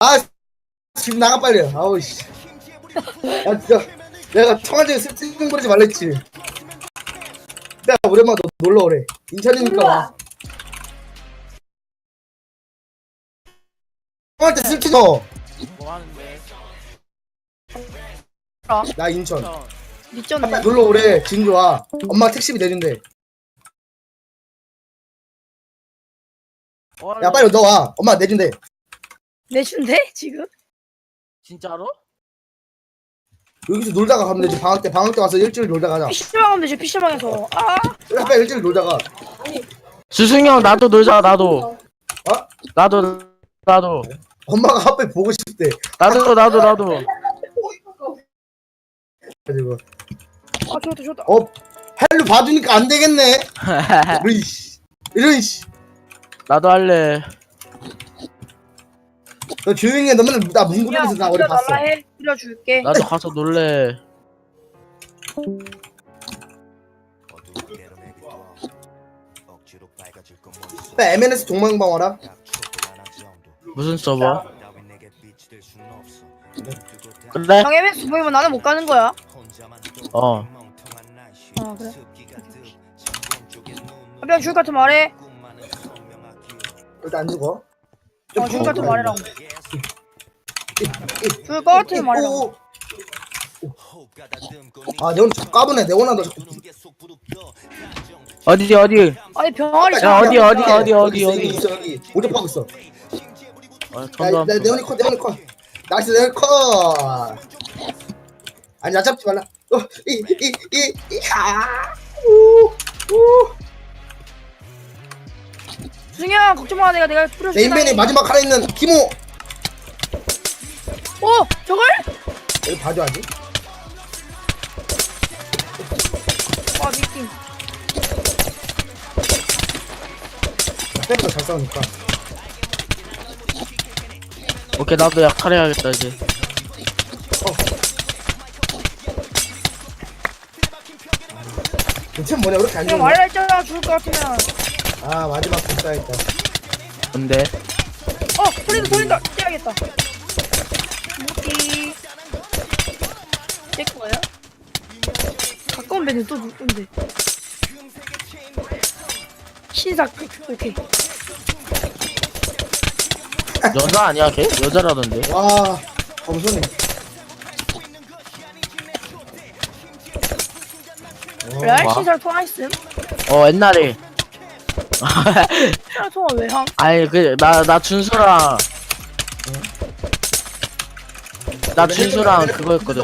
아 지금 나가 빨리 아우 씨. 야 진짜 내가 청와대에 쓸쓸거리지 말랬지 내가 오랜만에 너 놀러 오래 인천이니까 와 청와대 쓸쓸 너. 뭐 하는데? 나 인천 형, 미쳤네. 놀러 오래 진주 와 엄마 택시비 내준대 뭐 야? 빨리 너와 엄마 내준대 내준대 지금? 진짜로? 여기서 놀다가 가면 되지. 방학 때 방학 때 와서 일주일 놀다가 가자. PC방 하면 되지 PC방에서. 아! 그래 빨리 일주일 놀다가. 주승이 형 나도 놀자 나도. 어? 나도 나도. 엄마가 하필 보고 싶대. 나도 나도 나도. 가지고. 아, 좋다 좋다. 어 헬로 봐주니까 안 되겠네. 이런 씨. 이런 씨너 나도 할래 조용히 해. 너 맨날 나 문구리면서 나 어디 봤어 달라 해. 뿌려줄게. 나도 가서 놀래 나 MNS 동방방 와라 무슨 서버 그래 형 MS 보이면 나는 못 가는 거야. 어아 그래. 한병 줄 같은 말해. 일단 안 죽어 어, 줄 같은 말해라. 줄것 같은 말해라. 오. 아 내오늘 자꾸 까부네 내오나 너 자꾸 어디 어디 아니 병아리. 야, 어디, 어디, 어디, 어디, 여기 있어, 어디. 여기 있어 여기 오접하고 있어 아, 야, 전도 나 네오니 컷 네오니 컷 나이스 네오니 컷 아니 나 잡지 말라 어이이이이하 우우 승현 걱정 마. 내가 내가 뿌려줄게. 메인맨이 마지막 하나 있는 키모 오 저걸? 여기 봐줘야지 와 미팅. 페퍼가 잘 싸우니까. 오케이 나도 약탈 해야겠다 이제. 대체 뭐냐? 왜 이렇게 안 좋냐 말을 했잖아. 죽을 것 같으면. 아 마지막 복사했다 근데 어 돌린다 돌린다 떼야겠다. 무티. 제 거야? 가까운 배는 또 누군데? 신삭 오케이. 여자 아니야 걔 여자라던데 와 검소네 레알 와. 신삭 통화했음? 어 옛날에 신삭 통화 왜 함? 아니 그 나 나 준수랑 나 준수랑 그거 했거든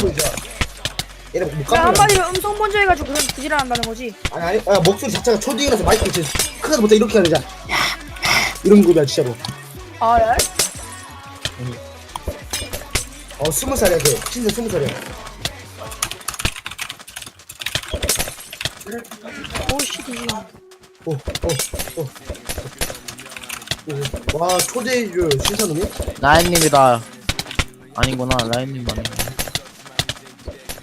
얘네 못 그냥 갚아 한마디로 음성 번져 해가지고 그냥 그지랄 한다는 거지. 아니 아니 아, 목소리 자체가 초딩이라서 마이크 진짜 크게 못해 이렇게 하자 이런 거야 진짜로 아 레알? 어 스무 살이야 걔 진짜 스무 살이야 오씨 뒤지. 오 오 오 와 초대주 신사놈이? 라인님이다. 아니구나 라인님 아니구나.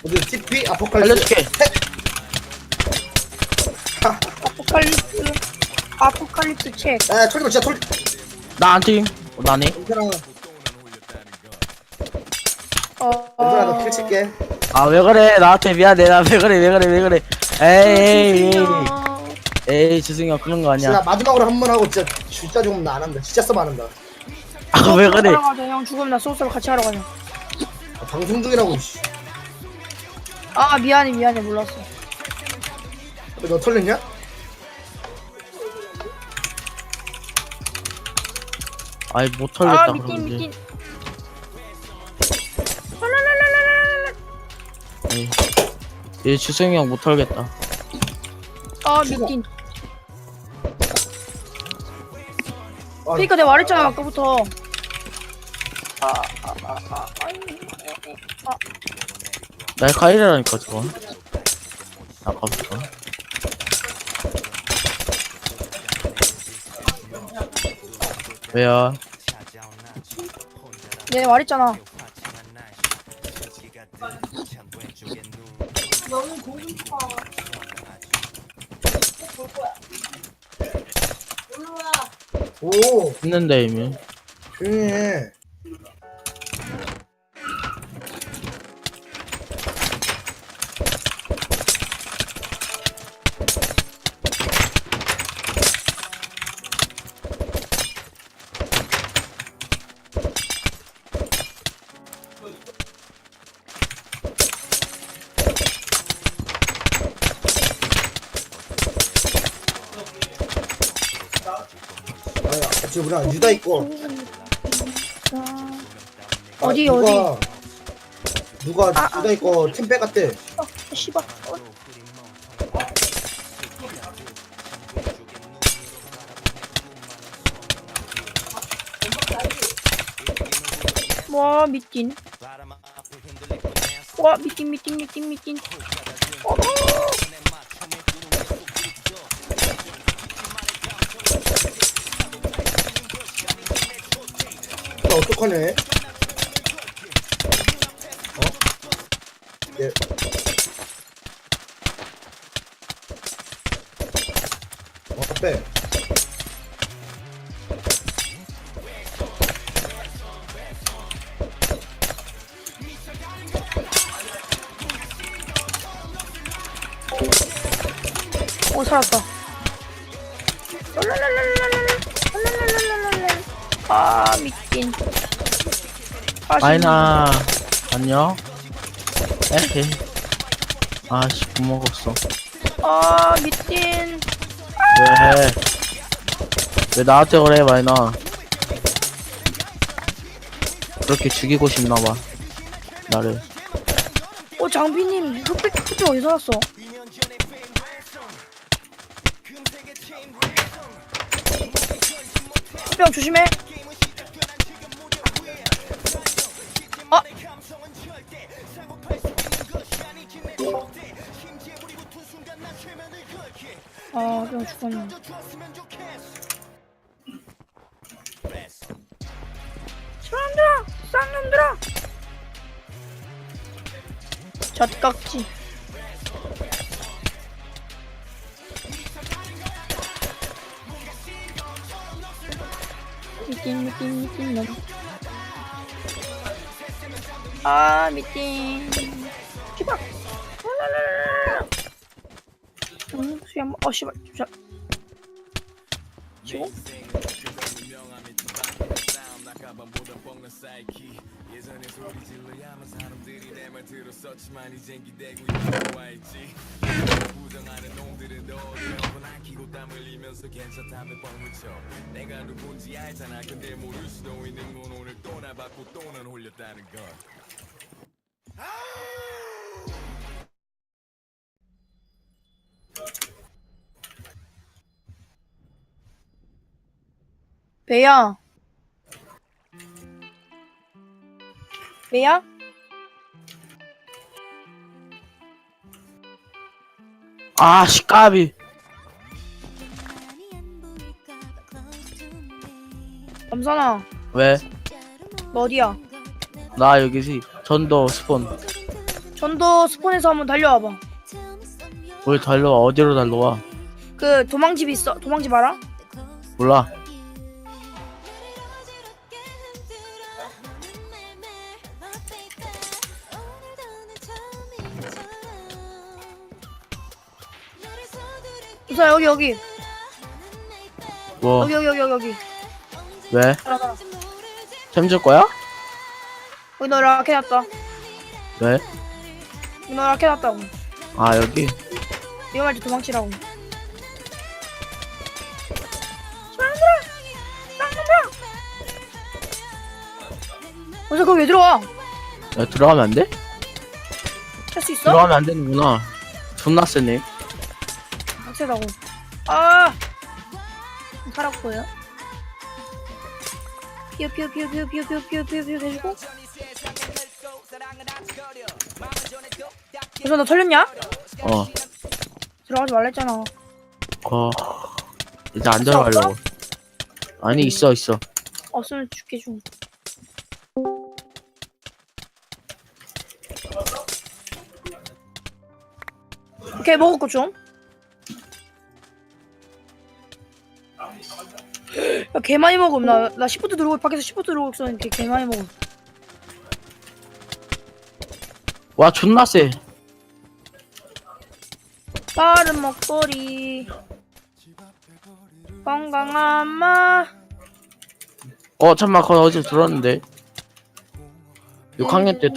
어디 TP 아포칼리스? 알려줄게. 아포칼립스. 아포칼립스 책. 야 털지 마 진짜 털나 안팀 어, 나네? 괜찮아. 어. 괜찮아 너킬 칠게. 아 왜 그래? 나한테 미안해. 나 왜 그래 왜 그래 왜 그래. 에이 에이 에이 주승이 형 그런 거 진짜 아니야 마지막으로 한 번 하고 진짜 진짜 조금 나안 한다 진짜 써안 한다 아 왜 그래 하러 가자 형 죽으면 나 소스로 같이 하러 가자. 아, 방송 중이라고 씨. 아 미안해 미안해 몰랐어. 왜너 털렸냐? 아이 못 털겠다 아 미팅 그러는데 미팅. 랄랄랄랄랄랄. 에이 얘 주승이 형 못 털겠다 아 미팅. 아, 그러니까 내가 말했잖아 아까부터. 날 카이라니까 저거 아까부터 왜요? 내가 말했잖아. 오 했는데 이미. 조용히 해 뭐냐 유다 있고. 어디 아, 어디 누가, 누가 아, 아. 유다 있고 팀 빼갔대 어, 씨발. 어. 와 미팅 와 미팅 미팅 미팅 미팅 어, 나 똑똑하네. 예. 어, 빼. 오 살았다. 아 미팅 아, 마이나 안녕. 에헤. 아씨 못 먹었어. 아 미팅 왜? 왜 나한테 그래 마이나? 그렇게 죽이고 싶나봐 나를. 어 장비님 흑백 흑백 어디서 왔어? 흑백 조심해. 아, 그냥 죽었네. 사람들아, 쌍놈들아. 젖깍지. 미팅 미팅 미팅 넌. 아 미팅. 씨발. 수영 어 씨발 잠 치고 뭐? 내가 누군지 알잖아. 근데 모를 수도 있는 건 오늘 또 나 받고 또는 홀렸다는 걸. 배야. 배야? 아 씨 까비 엄선아, 왜? 너 어디야? 나 여기지 전도 스폰 전도 스폰에서 한번 달려와봐. 뭘 달려와 어디로 달려와 그 도망집 있어. 도망집 알아? 몰라 우선 여기 여기 뭐 여기 여기 여기 여기. 왜? 가라. 템줄 거야? 여기 너 라켓 놨다. 왜? 여기 너 라켓 놨다고. 아 여기 위험할 때 도망치라고. 어서 거기 왜 들어와? 야, 들어가면 안 돼? 할 수 있어? 들어가면 안 되는구나 존나 세네 박세다고. 아! 살았고요. 피어 피어 피어 피어 피어 피어 피어 피어 피어 해주고. 우선 너 털렸냐? 어 들어가지 말라 했잖아. 어, 이제 안 들어가려고. 아니, 있어, 있어. 없으면 죽게 좀. 오케이 먹었고 좀. 야, 개 많이 먹음. 나나 10부터 들어오고 밖에서 10부터 들어오고 있었는데 개 많이 먹음. 와, 존나 세. 빠른 먹거리. 건강한 맛 어, 잠깐만, 그거 어제 들었는데. 6학년 때